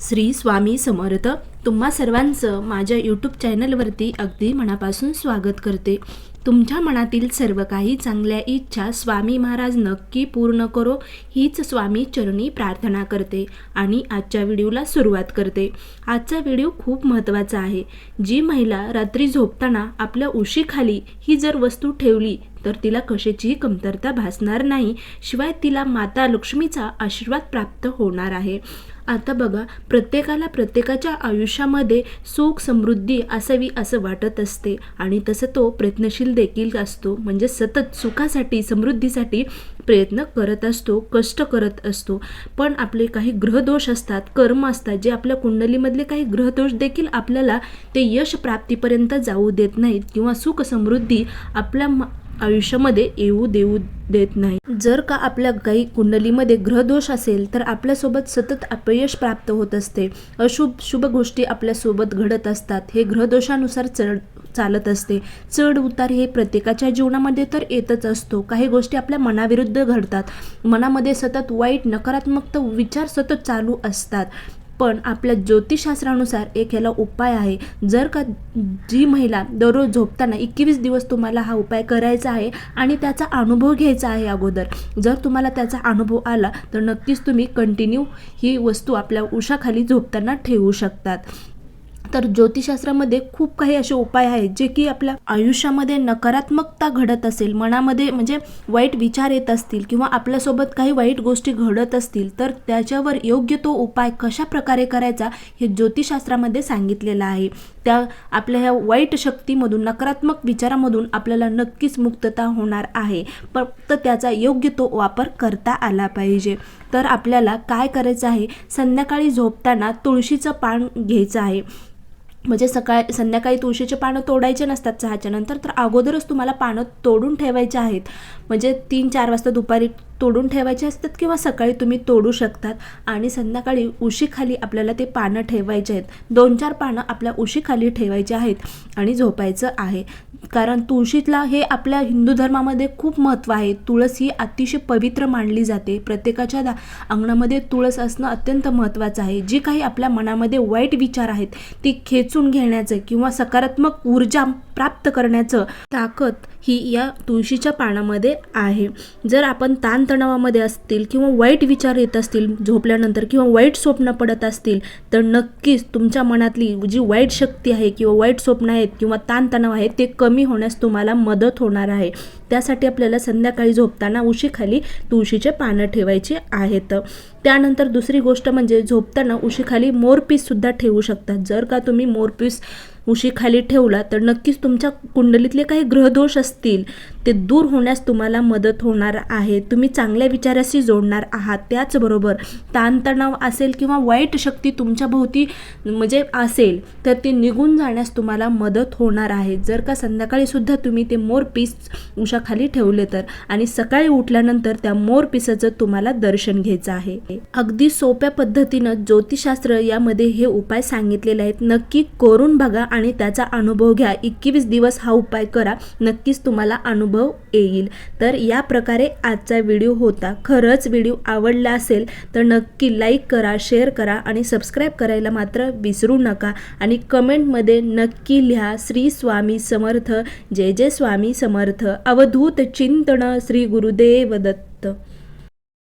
श्री स्वामी समर्थ तुम्हा सर्वांचं माझ्या यूट्यूब चॅनलवरती अगदी मनापासून स्वागत करते. तुमच्या मनातील सर्व काही चांगल्या इच्छा स्वामी महाराज नक्की पूर्ण करो हीच स्वामी चरणी प्रार्थना करते आणि आजच्या व्हिडिओला सुरुवात करते. आजचा व्हिडिओ खूप महत्त्वाचा आहे. जी महिला रात्री झोपताना आपल्या उशीखाली ही जर वस्तू ठेवली तर तिला कशाचीही कमतरता भासणार नाही शिवाय तिला माता लक्ष्मीचा आशीर्वाद प्राप्त होणार आहे. आता बघा प्रत्येकाला प्रत्येकाच्या आयुष्यामध्ये सुख समृद्धी असावी असं वाटत असते. आणि तसं तो प्रयत्नशील देखील असतो. म्हणजे सतत सुखासाठी समृद्धीसाठी प्रयत्न करत असतो कष्ट करत असतो. पण आपले काही ग्रहदोष असतात कर्म असतात जे आपल्या कुंडलीमधले काही ग्रहदोष देखील आपल्याला ते यश प्राप्तीपर्यंत जाऊ देत नाहीत. किंवा सुख समृद्धी आपल्या म- आयुष्यामध्ये येऊ देऊ देत नाही. जर का आपल्या काही कुंडलीमध्ये ग्रहदोष असेल तर आपल्यासोबत सतत अपयश प्राप्त होत असते. अशुभ शुभ गोष्टी आपल्यासोबत घडत असतात. हे ग्रहदोषानुसार चढ चालत असते. चढ उतार हे प्रत्येकाच्या जीवनामध्ये तर येतच असतो. काही गोष्टी आपल्या मनाविरुद्ध घडतात. मनामध्ये सतत वाईट नकारात्मक विचार सतत चालू असतात. पण आपल्या ज्योतिषशास्त्रानुसार एक ह्याला उपाय आहे. जर का जी महिला दररोज झोपताना एकवीस दिवस तुम्हाला हा उपाय करायचा आहे आणि त्याचा अनुभव घ्यायचा आहे अगोदर जर तुम्हाला त्याचा अनुभव आला तर नक्कीच तुम्ही कंटिन्यू ही वस्तू आपल्या उशाखाली झोपताना ठेवू शकतात. तर ज्योतिषशास्त्रामध्ये खूप काही असे उपाय आहेत जे की आपल्या आयुष्यामध्ये नकारात्मकता घडत असेल मनामध्ये म्हणजे वाईट विचार येत असतील किंवा आपल्यासोबत काही वाईट गोष्टी घडत असतील तर त्याच्यावर योग्य तो उपाय कशा प्रकारे करायचा हे ज्योतिषशास्त्रामध्ये सांगितलेलं आहे. त्या आपल्या ह्या वाईट शक्तीमधून नकारात्मक विचारामधून आपल्याला नक्कीच मुक्तता होणार आहे. फक्त त्याचा योग्य तो वापर करता आला पाहिजे. तर आपल्याला काय करायचं आहे? संध्याकाळी झोपताना तुळशीचं पान घ्यायचं आहे. म्हणजे सकाळ संध्याकाळी तुळशीचे पानं तोडायचे नसतात चहाच्या नंतर तर अगोदरच तुम्हाला पानं तोडून ठेवायचे आहेत. म्हणजे तीन चार वाजता दुपारी तोडून ठेवायचे असतात किंवा सकाळी तुम्ही तोडू शकतात आणि संध्याकाळी उशीखाली आपल्याला ते पानं ठेवायचे आहेत. दोन चार पानं आपल्या उशीखाली ठेवायचे आहेत आणि झोपायचं आहे. कारण तुळशीतला हे आपल्या हिंदू धर्मामध्ये खूप महत्त्व आहे. तुळस ही अतिशय पवित्र मानली जाते. प्रत्येकाच्या दा अंगणामध्ये तुळस असणं अत्यंत महत्त्वाचं आहे. जी काही आपल्या मनामध्ये वाईट विचार आहेत ती खेचून घेण्याचं किंवा सकारात्मक ऊर्जा प्राप्त करण्याचं ताकद ही या तुळशीच्या पानामध्ये आहे. जर आपण ताण ताणतणावामध्ये असतील किंवा वाईट विचार येत असतील झोपल्यानंतर किंवा वाईट स्वप्न पडत असतील तर नक्कीच तुमच्या मनातली जी वाईट शक्ती आहे किंवा वाईट स्वप्न आहेत किंवा ताणतणाव आहे ते कमी होण्यास तुम्हाला मदत होणार आहे. त्यासाठी आपल्याला संध्याकाळी झोपताना उशीखाली तुळशीचे पानं ठेवायची आहेत. त्यानंतर दुसरी गोष्ट म्हणजे झोपताना उशीखाली मोरपीससुद्धा ठेवू शकतात जर का तुम्ही मोरपीस उशीखाली ठेवला तर नक्कीच तुमच्या कुंडलीतले काही ग्रहदोष असतील. ते दूर होण्यास तुम्हाला मदत होणार आहे. तुम्ही चांगल्या विचाराशी जोडणार आहात. त्याचबरोबर ताणतणाव असेल किंवा वाईट शक्ती तुमच्या भोवती म्हणजे असेल तर ती निघून जाण्यास तुम्हाला मदत होणार आहे. जर का संध्याकाळी सुद्धा तुम्ही ते मोर पीस उशाखाली ठेवले तर आणि सकाळी उठल्यानंतर त्या मोर पिसाचं तुम्हाला दर्शन घ्यायचं आहे. अगदी सोप्या पद्धतीनं ज्योतिषशास्त्र यामध्ये हे उपाय सांगितलेले आहेत. नक्की करून बघा आणि त्याचा अनुभव घ्या. एकवीस दिवस हा उपाय करा. नक्कीच तुम्हाला अनुभव येईल. तर या प्रकारे आजचा व्हिडिओ होता. खरंच व्हिडिओ आवडला असेल तर नक्की लाईक करा शेअर करा आणि सबस्क्राईब करायला मात्र विसरू नका. आणि कमेंटमध्ये नक्की लिहा श्री स्वामी समर्थ जय जय स्वामी समर्थ अवधूत चिंतन श्री गुरुदेव दत्त.